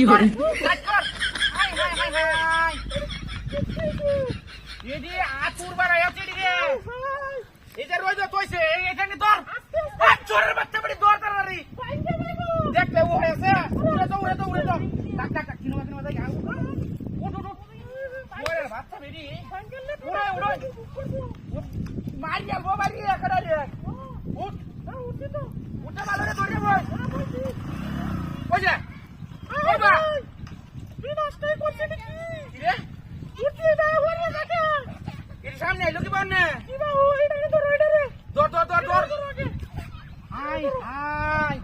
কি কর এদি আতুর বাড়াই আছে রে এই রোজ তোইছে এখানে ধর এই চোরের বাচ্চা বড়ি ধর তাড়াতাড়ি দেখলে ও হয়েছে উড়ে তো উড়ে তো উড়ে তো টাক টাক টাক কিনো কিনো দেখ উঠ উঠ উঠ ওরে বাচ্চা বেরি উড়ে উড়ে মারি আলবো মারি একড়া রে উঠ উঠে ভালো রে ধরে বই ওই যে ওই বা কি রে এর সামনে এলো কি বন্নে দর দর দর দর হাই হাই।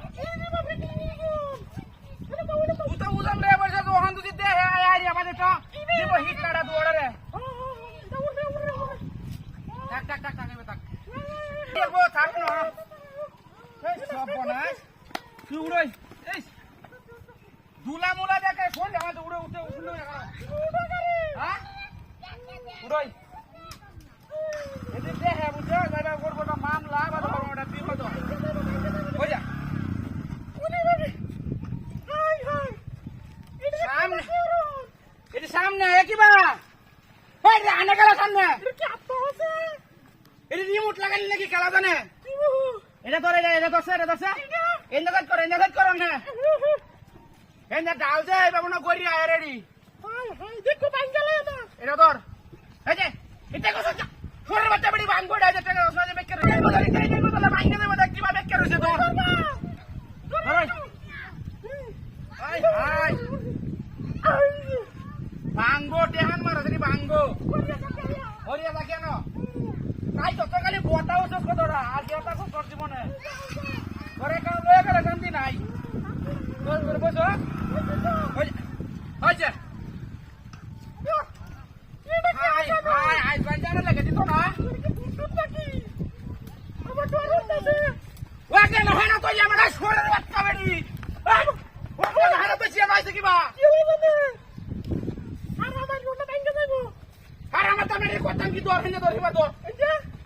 উতা উদাম রে বসে তো হান দুদি দে হাই হাই রে আমাদের তো দিব হিট কাটা দৌড় রে। টাক টাক টাক টাক টাক দেখো থাক না এই সব বনাস তুই উড়ই এই। দুলা মুলা দেখে শোন আমাদের উড়ে উঠে উঠল হ্যাঁ উড়ই এদিকে দেখে বুঝছ যাইবা করব না মামলা বা তো কোনো একটা বিপদ ওই যা সামনে এটি সামনে একই বা এই আনে গেল সামনে রিমোট লাগালি নাকি খেলা জানে? এটা ধরে এটা এটা এটা এনে কাজ করো এনে কাজ করো না এনে ডাল দে বাবু না গড়ি আয় রেডি এটা। ধর। এই যে এটা ফোনের বাচ্চা বড়ি ভাঙবো এটা যে টাকা এটা এটা বলে ভাঙে দেবো দেখ কিবা বেকার রয়েছে তোর। হাই হাই ভাঙবো টেহান মারা যদি ভাঙবো তাই তো তো খালি বটাও চোখ তোরা আর তা খুব করছি মনে ঘরে কারণ লয়ে গেলে শান্তি নাই। বস বস বস হয়েছে হয় হয় কিবা। আর আমার তো আমি করতাম কি দর হিনে ধরিবা তোর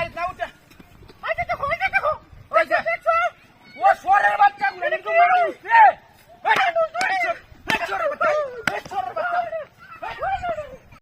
তুই গাড়ি না উঠে